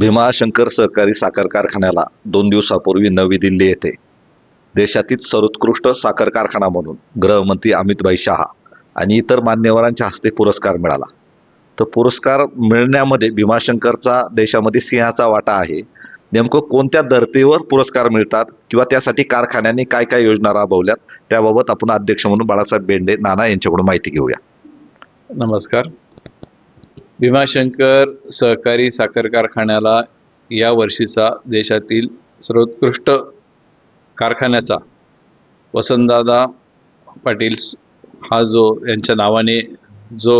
भीमाशंकर सहकारी साखर कारखान्याला दोन दिवसापूर्वी नवी दिल्ली येथे. देशातील सर्वोत्कृष्ट साखर कारखाना म्हणून गृहमंत्री अमितभाई शहा आणि इतर मान्यवरांच्या हस्ते पुरस्कार मिळाला. तर पुरस्कार मिळण्यामध्ये भीमाशंकरचा देशामध्ये सिंहाचा वाटा आहे. नेमकं कोणत्या धर्तीवर पुरस्कार मिळतात किंवा त्यासाठी कारखान्यांनी काय काय योजना राबवल्यात त्याबाबत आपण अध्यक्ष म्हणून बाळासाहेब बेंडे नाना यांच्याकडून माहिती घेऊया. नमस्कार. भीमाशंकर सहकारी साखर कारखान्याला या वर्षीचा देशातील सर्वोत्कृष्ट कारखान्याचा वसंतदादा पाटील हा जो यांच्या नावाने जो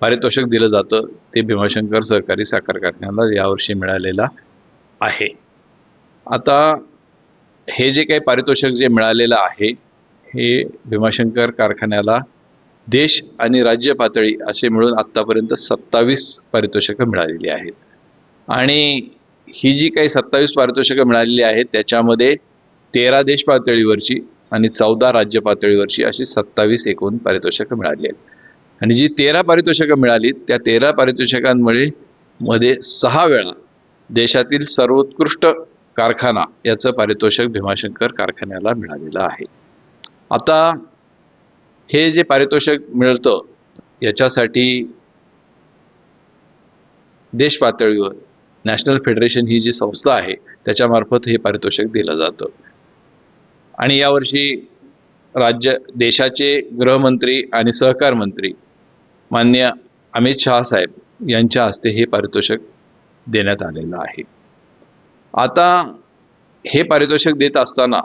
पारितोषिक दिलं जातं ते भीमाशंकर सहकारी साखर कारखान्याला यावर्षी मिळालेला आहे. आता हे जे काही पारितोषिक जे मिळालेलं आहे हे भीमाशंकर कारखान्याला देश आणि राज्य पातळी असे मिळून आत्तापर्यंत सत्तावीस पारितोषिकं मिळालेली आहेत. आणि ही जी काही सत्तावीस पारितोषिकं मिळालेली आहेत त्याच्यामध्ये तेरा देश पातळीवरची आणि चौदा राज्य पातळीवरची अशी सत्तावीस एकूण पारितोषिकं मिळाली आहेत. आणि जी तेरा पारितोषिकं मिळाली त्या तेरा पारितोषिकांमुळे मध्ये सहा वेळा देशातील सर्वोत्कृष्ट कारखाना याचं पारितोषिक भीमाशंकर कारखान्याला मिळालेलं आहे. आता हे जे पारितोषिक मिळतं याच्यासाठी देश पातळीवर नॅशनल फेडरेशन ही जी संस्था आहे त्याच्यामार्फत हे पारितोषिक दिलं जातं. आणि यावर्षी राज्य देशाचे गृहमंत्री आणि सहकार मंत्री मान्य अमित शहा साहेब यांच्या हस्ते हे पारितोषिक देण्यात आलेलं आहे. आता हे पारितोषिक देत असताना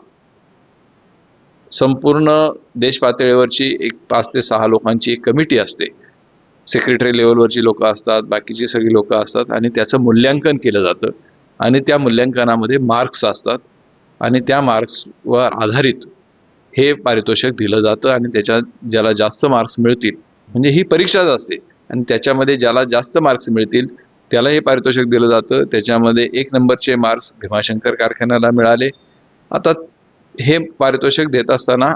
संपूर्ण देश पातळीवरची एक पाच ते सहा लोकांची एक कमिटी असते. सेक्रेटरी लेवलवरची लोकं असतात बाकीची सगळी लोकं असतात आणि त्याचं मूल्यांकन केलं जातं. आणि त्या मूल्यांकनामध्ये मार्क्स असतात आणि त्या मार्क्सवर आधारित हे पारितोषिक दिलं जातं आणि त्याच्यात ज्याला जास्त मार्क्स मिळतील म्हणजे ही परीक्षाच असते. आणि त्याच्यामध्ये ज्याला जास्त मार्क्स मिळतील त्याला हे पारितोषिक दिलं जातं. त्याच्यामध्ये एक नंबरचे मार्क्स भीमाशंकर कारखान्याला मिळाले. आता हे पारितोषिक देत असताना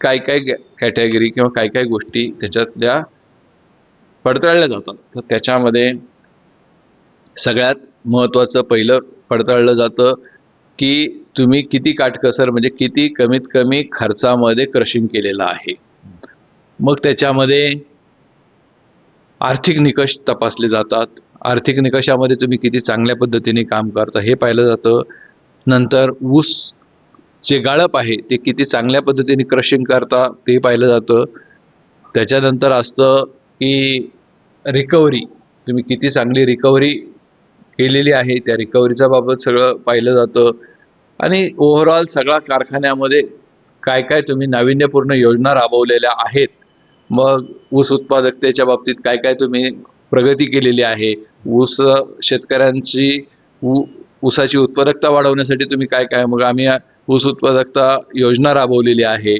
काय काय कॅटेगरी किंवा काय काय गोष्टी त्याच्यातल्या पडताळल्या जातात. तर त्याच्यामध्ये सगळ्यात महत्त्वाचं पहिलं पडताळलं जातं की तुम्ही किती काटकसर म्हणजे किती कमीत कमी खर्चामध्ये क्रशिंग केलेलं आहे. मग त्याच्यामध्ये आर्थिक निकष तपासले जातात. आर्थिक निकषामध्ये तुम्ही किती चांगल्या पद्धतीने काम करता हे पाहिलं जातं. नंतर ऊस जे गाळप आहे ते किती चांगल्या पद्धतीने क्रशिंग करता ते पाहिलं जातं. त्याच्यानंतर असतं की रिकव्हरी तुम्ही किती चांगली रिकव्हरी केलेली आहे त्या रिकव्हरीच्या बाबत सगळं पाहिलं जातं. आणि ओव्हरऑल सगळ्या कारखान्यामध्ये काय काय तुम्ही नाविन्यपूर्ण योजना राबवलेल्या आहेत. मग ऊस उत्पादकतेच्या बाबतीत काय काय तुम्ही प्रगती केलेली आहे? ऊस शेतकऱ्यांची ऊ ऊसाची उत्पादकता वाढवण्यासाठी तुम्ही काय काय मग आम्ही ऊस उत्पादकता योजना राबवलेली आहे.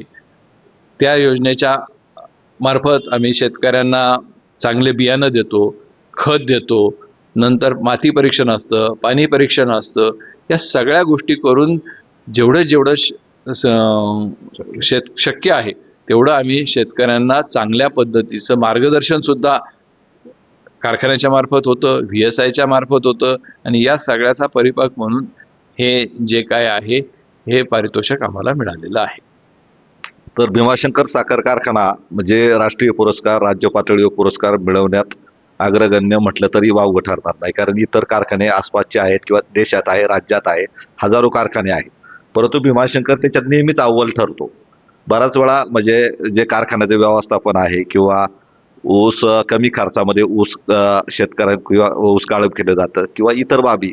त्या योजनेच्या मार्फत आम्ही शेतकऱ्यांना चांगले बियाणं देतो खत देतो नंतर माती परीक्षण असतं पाणी परीक्षण असतं. या सगळ्या गोष्टी करून जेवढं जेवढं श- स- शेत शक्य आहे तेवढं आम्ही शेतकऱ्यांना चांगल्या पद्धतीचं मार्गदर्शनसुद्धा कारखान्याच्या मार्फत होतं व्ही एस आयच्या मार्फत होतं आणि या सगळ्याचा परिपाक म्हणून हे जे काय आहे हे पारितोषिक आम्हाला मिळालेलं आहे. तर भीमाशंकर साखर कारखाना म्हणजे राष्ट्रीय पुरस्कार राज्य पातळीवर पुरस्कार मिळवण्यात अग्रगण्य म्हटलं तरी वावगं ठरणार नाही. कारण इतर कारखाने आसपासचे आहेत किंवा देशात आहे राज्यात आहे हजारो कारखाने आहेत. परंतु भीमाशंकर त्याच्यात नेहमीच अव्वल ठरतो. बराच वेळा म्हणजे जे कारखान्याचे व्यवस्थापन आहे किंवा ऊस कमी खर्चामध्ये ऊस शेतकऱ्या किंवा ऊस गाळप केलं जातं किंवा इतर बाबी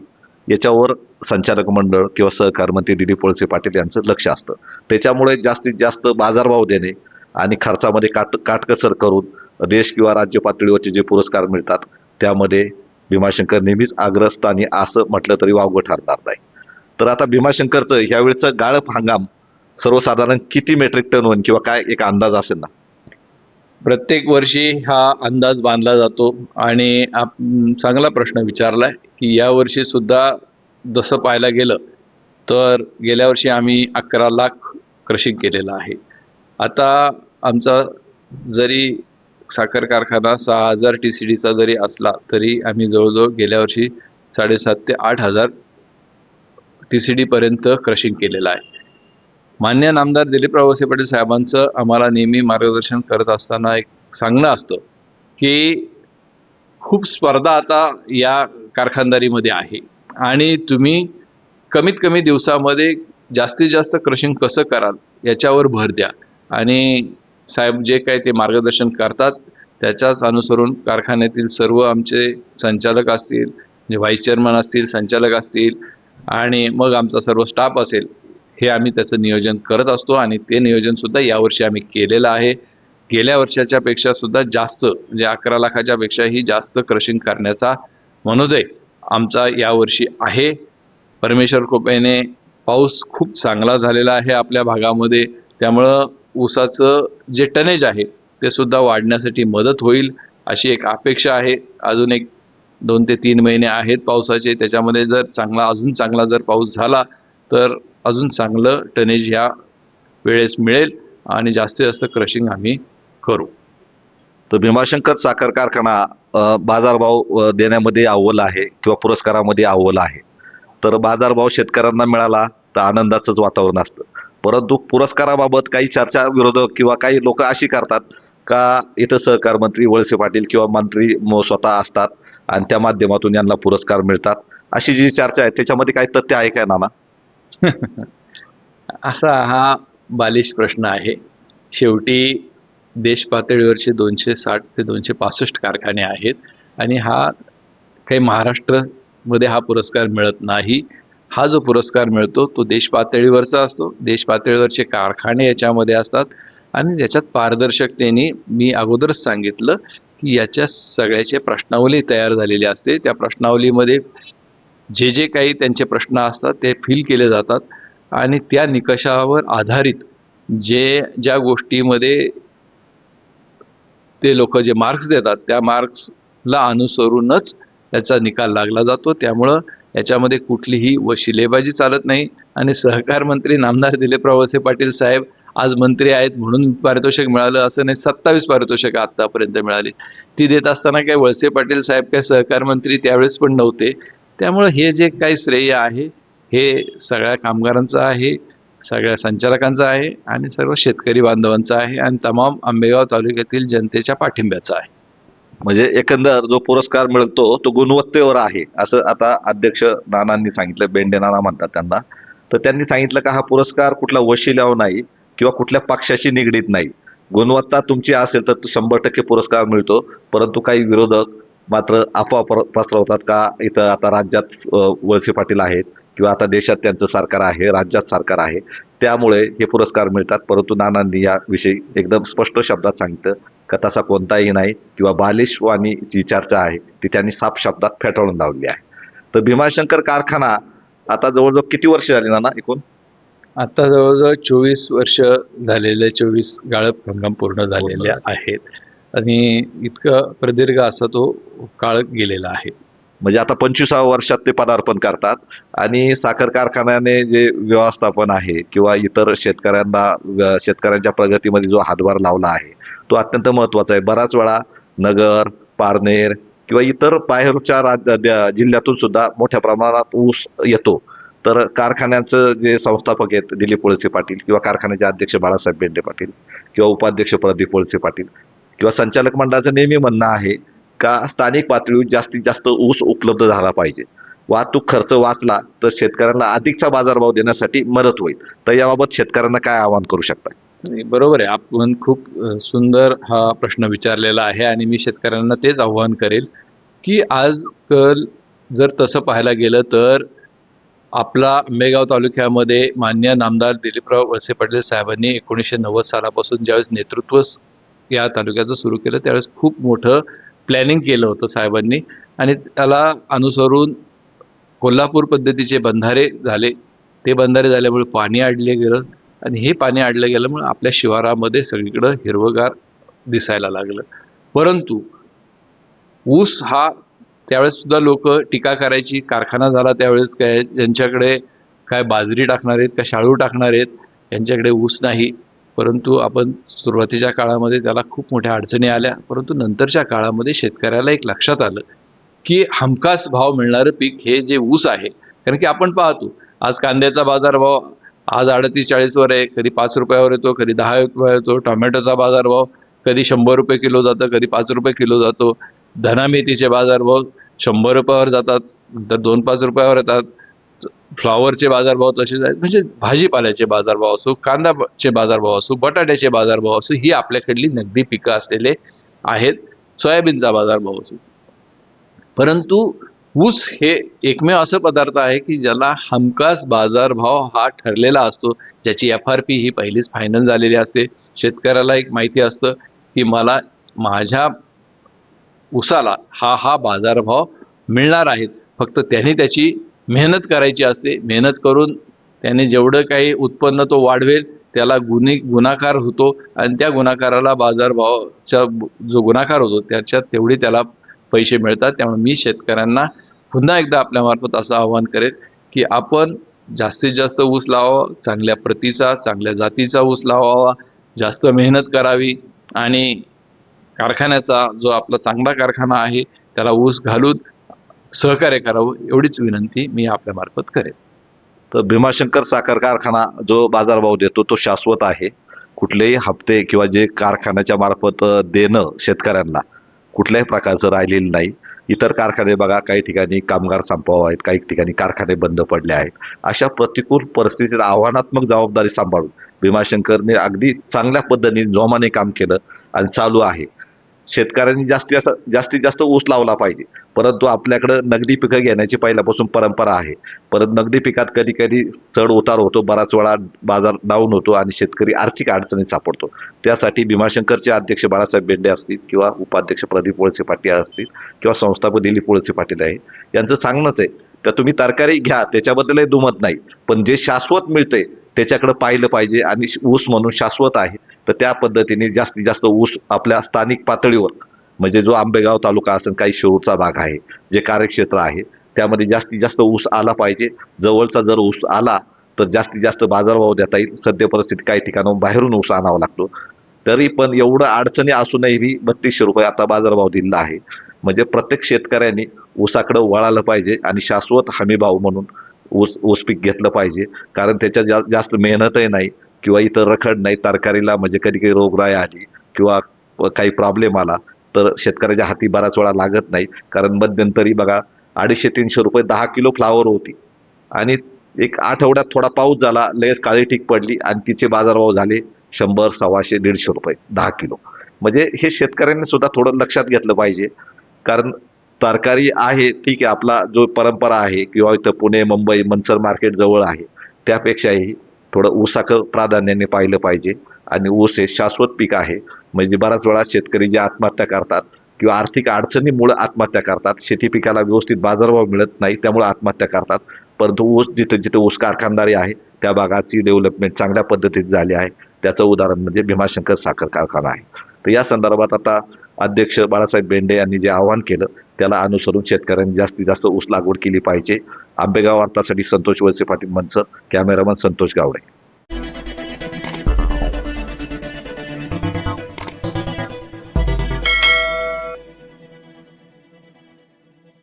याच्यावर संचालक मंडळ किंवा सहकारमंत्री डी डी पळसे पाटील यांचं लक्ष असतं. त्याच्यामुळे जास्तीत जास्त बाजारभाव देणे आणि खर्चामध्ये काट काटकसर करून देश किंवा राज्य पातळीवरचे जे पुरस्कार मिळतात त्यामध्ये भीमाशंकर नेहमीच अग्रस्थानी असं म्हटलं तरी वावगं ठरणार नाही. तर आता भीमाशंकरचं ह्यावेळचं गाळप हंगाम सर्वसाधारण किती मेट्रिक टन होईल किंवा काय एक अंदाज असेल ना? प्रत्येक वर्षी हा अंदाज बांधला जातो आणि आप चांगला प्रश्न विचारला आहे की यावर्षीसुद्धा जसं पाहायला गेलं तर गेल्या वर्षी आम्ही अकरा लाख क्रशिंग केलेलं आहे. आता आमचा जरी साखर कारखाना सहा हजार टी सी डीचा जरी असला तरी आम्ही जवळजवळ गेल्या वर्षी साडेसात ते आठ हजार टी सी डीपर्यंत क्रशिंग केलेलं आहे. मान्य नामदार दिलीपराव वळसे पाटील साहेबांचं आम्हाला नेहमी मार्गदर्शन करत असताना एक सांगणं असतं की खूप स्पर्धा आता या कारखानदारीमध्ये आहे. आणि तुम्ही कमीत कमी दिवसामध्ये जास्तीत जास्त क्रशिंग कसं कराल याच्यावर भर द्या. आणि साहेब जे काही ते मार्गदर्शन करतात त्याच्याच अनुसरून कारखान्यातील सर्व आमचे संचालक असतील म्हणजे व्हाईस चेअरमन असतील संचालक असतील आणि मग आमचा सर्व स्टाफ असेल हे आम्ही त्याचं नियोजन करत असतो आणि ते नियोजनसुद्धा यावर्षी आम्ही केलेलं आहे. गेल्या वर्षाच्या पेक्षा सुद्धा जास्त म्हणजे अकरा लाखाच्या पेक्षाही जास्त क्रशिंग करण्याचा मनोदय आमचा यावर्षी आहे. परमेश्वर कृपेने पाऊस खूप चांगला झालेला आहे आपल्या भागामध्ये. त्यामुळं ऊसाचं जे टनेज आहे ते सुद्धा वाढण्यासाठी मदत होईल अशी एक अपेक्षा आहे. अजून एक दोन ते तीन महिने आहेत पावसाचे. त्याच्यामध्ये जर चांगला अजून चांगला जर पाऊस झाला तर अजून चांगलं टनेज ह्या वेळेस मिळेल आणि जास्तीत जास्त क्रशिंग आम्ही करू. तर भीमाशंकर साखर कारखाना बाजारभाव देण्यामध्ये अव्वल आहे किंवा पुरस्कारामध्ये अव्वल आहे. तर बाजारभाव शेतकऱ्यांना मिळाला तर आनंदाचंच वातावरण असतं. परंतु पुरस्काराबाबत काही चर्चा विरोधक किंवा काही लोक अशी करतात का इथं सहकार मंत्री वळसे पाटील किंवा मंत्री स्वतः असतात आणि त्या माध्यमातून यांना पुरस्कार मिळतात? अशी जी चर्चा आहे त्याच्यामध्ये काही तथ्य आहे का नाना? असा हा बालिश प्रश्न आहे. शेवटी देश पातळीवरचे दोनशे साठ ते दोनशे पासष्ट कारखाने आहेत आणि हा काही महाराष्ट्रमध्ये हा पुरस्कार मिळत नाही. हा जो पुरस्कार मिळतो तो देश पातळीवरचा असतो. देश पातळीवरचे कारखाने याच्यामध्ये असतात. आणि याच्यात पारदर्शकतेने मी अगोदरच सांगितलं की याच्या सगळ्याचे प्रश्नावली तयार झालेली असते. त्या प्रश्नावलीमध्ये जे जे काही त्यांचे प्रश्न असतात ते फील केले जातात आणि त्या निकषावर आधारित जे ज्या गोष्टीमध्ये ते लोक जे मार्क्स देतात त्या मार्क्सला अनुसरूनच याचा निकाल लागला जातो. त्यामुळं याच्यामध्ये कुठलीही वशिलेबाजी चालत नाही आणि सहकार मंत्री नामदार दिलीपराव वळसे पाटील साहेब आज मंत्री आहेत म्हणून पारितोषिक मिळालं असं नाही सत्तावीस पारितोषिक आतापर्यंत मिळाली. ती देत असताना काही वळसे पाटील साहेब काही सहकार मंत्री त्यावेळेस पण नव्हते. त्यामुळं हे जे काही श्रेय आहे हे सगळ्या कामगारांचं आहे सगळ्या संचालकांचं आहे आणि सर्व शेतकरी बांधवांचं आहे आणि तमाम आंबेगाव तालुक्यातील जनतेच्या पाठिंब्याचा आहे. म्हणजे एकंदर जो पुरस्कार मिळतो तो गुणवत्तेवर आहे असं आता अध्यक्ष नानांनी सांगितलं बेंडे नाना म्हणतात त्यांना. तर त्यांनी सांगितलं का हा पुरस्कार कुठला वशिल्यावर नाही किंवा कुठल्या पक्षाशी निगडीत नाही. गुणवत्ता तुमची असेल तर शंभर टक्के पुरस्कार मिळतो परंतु काही विरोधक मात्र अफवा पर- पसरवतात का इथं आता राज्यात वळसे पाटील आहेत किंवा आता देशात त्यांचं सरकार आहे राज्यात सरकार आहे त्यामुळे हे पुरस्कार मिळतात. परंतु नानांनी याविषयी एकदम स्पष्ट शब्दात सांगितलं का तसा कोणताही नाही किंवा बालिशवाणी जी चर्चा आहे ती त्यांनी साफ शब्दात फेटाळून लावली आहे. तर भीमाशंकर कारखाना आता जवळजवळ किती वर्ष झाली नाना एकूण? आता जवळजवळ चोवीस वर्ष झालेले चोवीस गाळप हंगाम पूर्ण झालेले आहेत. आणि इतकं प्रदीर्घ असा तो काळ गेलेला आहे. म्हणजे आता पंचवीसाव्या वर्षात ते पदार्पण करतात आणि साखर कारखान्याने जे व्यवस्थापन आहे किंवा इतर शेतकऱ्यांना शेतकऱ्यांच्या प्रगतीमध्ये जो हातभार लावला आहे तो अत्यंत महत्त्वाचा आहे. बराच वेळा नगर पारनेर किंवा इतर बाहेरच्या राज्य द- जिल्ह्यातून सुद्धा मोठ्या प्रमाणात ऊस येतो. तर कारखान्याचं जे संस्थापक आहेत दिलीप वळसे पाटील किंवा कारखान्याचे अध्यक्ष बाळासाहेब बेंडे पाटील किंवा उपाध्यक्ष प्रदीप वळसे पाटील किंवा संचालक मंडळाचं नेहमी म्हणणं आहे का स्थानिक पातळीवर जास्तीत जास्त ऊस उपलब्ध झाला पाहिजे. वाहतूक खर्च वाचला तर शेतकऱ्यांना अधिकचा बाजारभाव देण्यासाठी मदत होईल. तर याबाबत शेतकऱ्यांना काय आवाहन करू शकता? बरोबर आहे. आपण खूप सुंदर हा प्रश्न विचारलेला आहे आणि मी शेतकऱ्यांना तेच आव्हान करेल की आजकाल जर तसं पाहायला गेलं तर आपला आंबेगाव तालुक्यामध्ये मान्य नामदार दिलीपराव वळसे पाटील साहेबांनी एकोणीसशे नव्वद सालापासून ज्यावेळेस नेतृत्व या तालुक्याचं सुरू केलं. त्यावेळेस खूप मोठं प्लॅनिंग केलं होतं साहेबांनी. आणि त्याला अनुसरून कोल्हापूर पद्धतीचे बंधारे झाले. ते बंधारे झाल्यामुळे पाणी आडले गेलं. आणि हे पाणी आडलं गेल्यामुळे आपल्या शिवारामध्ये सगळीकडं हिरवगार दिसायला लागलं. परंतु ऊस हा त्यावेळेस सुद्धा लोक टीका करायची. कारखाना झाला त्यावेळेस काय? ज्यांच्याकडे काय बाजरी टाकणार आहेत का शाळू टाकणार आहेत यांच्याकडे ऊस नाही. परंतु आपण सुरुवातीच्या काळामध्ये त्याला खूप मोठ्या अडचणी आल्या. परंतु नंतरच्या काळामध्ये शेतकऱ्याला एक लक्षात आलं की हमखास भाव मिळणारं पीक हे जे ऊस आहे कारण की आपण पाहतो आज कांद्याचा बाजारभाव आज अडतीस चाळीसवर आहे कधी पाच रुपयावर येतो कधी दहा रुपयावर येतो टोमॅटोचा बाजारभाव कधी शंभर रुपये किलो जातं कधी पाच रुपये किलो जातो धना मेथीचे बाजारभाव शंभर रुपयावर जातात नंतर दोन पाच रुपयावर येतात फ्लॉवरचे बाजारभाव तसेच आहेत. म्हणजे भाजीपाल्याचे बाजारभाव असो कांदाचे बाजारभाव असो बटाट्याचे बाजारभाव असो ही आपल्याकडली नगदी पिकं असलेले आहेत. सोयाबीनचा बाजारभाव असो. परंतु ऊस हे एकमेव असं पदार्थ आहे की ज्याला हमखास बाजारभाव हा ठरलेला असतो. ज्याची एफ आर पी ही पहिलीच फायनल झालेली असते. शेतकऱ्याला एक माहिती असतं की मला माझ्या ऊसाला हा हा बाजारभाव मिळणार आहेत. फक्त त्याने त्याची मेहनत करायची असते. मेहनत करून त्याने जेवढं काही उत्पन्न तो वाढवेल त्याला गुन्हे गुणाकार होतो आणि त्या गुणाकाराला बाजारभावाचा जो गुणाकार होतो त्याच्यात तेवढे त्याला पैसे मिळतात. त्यामुळे मी शेतकऱ्यांना पुन्हा एकदा आपल्यामार्फत असं आवाहन करेन की आपण जास्तीत जास्त ऊस लावावा चांगल्या प्रतीचा चांगल्या जातीचा ऊस लावावा जास्त मेहनत करावी आणि कारखान्याचा जो आपला चांगला कारखाना आहे त्याला ऊस घालून सहकार्य करावं एवढीच विनंती मी आपल्यामार्फत करेन. तर भीमाशंकर साखर कारखाना जो बाजारभाव देतो तो शाश्वत आहे. कुठलेही हप्ते किंवा जे कारखान्याच्या मार्फत देणं शेतकऱ्यांना कुठल्याही प्रकारचं राहिलेलं नाही. इतर कारखाने बघा काही ठिकाणी कामगार संपाव आहेत काही ठिकाणी कारखाने बंद पडले आहेत. अशा प्रतिकूल परिस्थितीत आव्हानात्मक जबाबदारी सांभाळून भीमाशंकरने अगदी चांगल्या पद्धतीने जोमाने काम केलं आणि चालू आहे. शेतकऱ्यांनी जास्तीत जास्त जास्तीत जास्त ऊस लावला पाहिजे. परंतु आपल्याकडं नगदी पिकं घेण्याची पहिल्यापासून परंपरा आहे. परत नगदी पिकात कधी कधी चढ उतार होतो बराच वेळा बाजार डाऊन होतो आणि शेतकरी आर्थिक अडचणीत सापडतो. त्यासाठी भीमाशंकरचे अध्यक्ष बाळासाहेब बेंडे असतील किंवा उपाध्यक्ष प्रदीप वळसे पाटील असतील किंवा संस्थापक दिलीप वळसे पाटील आहे. यांचं सांगणंच आहे तर तुम्ही तरकारी घ्या त्याच्याबद्दलही दुमत नाही. पण जे शाश्वत मिळते त्याच्याकडे पाहिलं पाहिजे आणि ऊस म्हणून शाश्वत आहे. तर त्या पद्धतीने जास्तीत जास्त ऊस आपल्या स्थानिक पातळीवर म्हणजे जो आंबेगाव तालुका असेल काही शिरूरचा भाग आहे जे कार्यक्षेत्र आहे त्यामध्ये जास्तीत जास्त ऊस आला पाहिजे. जवळचा जर ऊस आला तर जास्तीत जास्त बाजारभाव देता येईल. सध्या परिस्थिती काही ठिकाणाहून बाहेरून ऊस आणावा लागतो. तरी पण एवढं अडचणी असूनही बत्तीसशे रुपये आता बाजारभाव दिलेला आहे. म्हणजे प्रत्येक शेतकऱ्यांनी ऊसाकडं वळालं पाहिजे आणि शाश्वत हमीभाव म्हणून ऊस ऊस पीक घेतलं पाहिजे. कारण त्याच्यात जा जास्त मेहनतही नाही. किंवा इतर रखड नाही तरकारीला म्हणजे कधी काही रोगराई आली किंवा काही प्रॉब्लेम आला तर शेतकऱ्याच्या हाती बराच वेळा लागत नाही. कारण मध्यंतरी बघा अडीचशे तीनशे रुपये दहा किलो फ्लावर होती. आणि एक आठवड्यात थोडा पाऊस झाला लगेच काळी टीक पडली आणि तिचे बाजारभाव झाले शंभर सव्वाशे दीडशे रुपये दहा किलो. म्हणजे हे शेतकऱ्यांनी सुद्धा थोडं लक्षात घेतलं पाहिजे. कारण तरकारी आहे ठीक आहे आपला जो परंपरा आहे किंवा इथं पुणे मुंबई मनसर मार्केट जवळ आहे त्यापेक्षाही थोडं ऊसाचं प्राधान्याने पाहिलं पाहिजे. आणि ऊस हे शाश्वत पीक आहे. म्हणजे बऱ्याच वेळा शेतकरी जे आत्महत्या करतात किंवा आर्थिक अडचणीमुळे आत्महत्या करतात. शेती पिकाला व्यवस्थित बाजारभाव मिळत नाही त्यामुळे आत्महत्या करतात. परंतु ऊस जिथं जिथे ऊस कारखानदारी आहे त्या भागाची डेव्हलपमेंट चांगल्या पद्धतीत झाली आहे. त्याचं उदाहरण म्हणजे भीमाशंकर साखर कारखाना आहे. तर या संदर्भात आता अध्यक्ष बाळासाहेब बेंडे यांनी जे आवाहन केलं त्याला अनुसरून शेतकऱ्यांनी जास्तीत जास्त ऊस लागवड केली पाहिजे. आंबेगाव वार्तासाठी संतोष वळसे पाटील मनसर कॅमेरामन संतोष गावडे.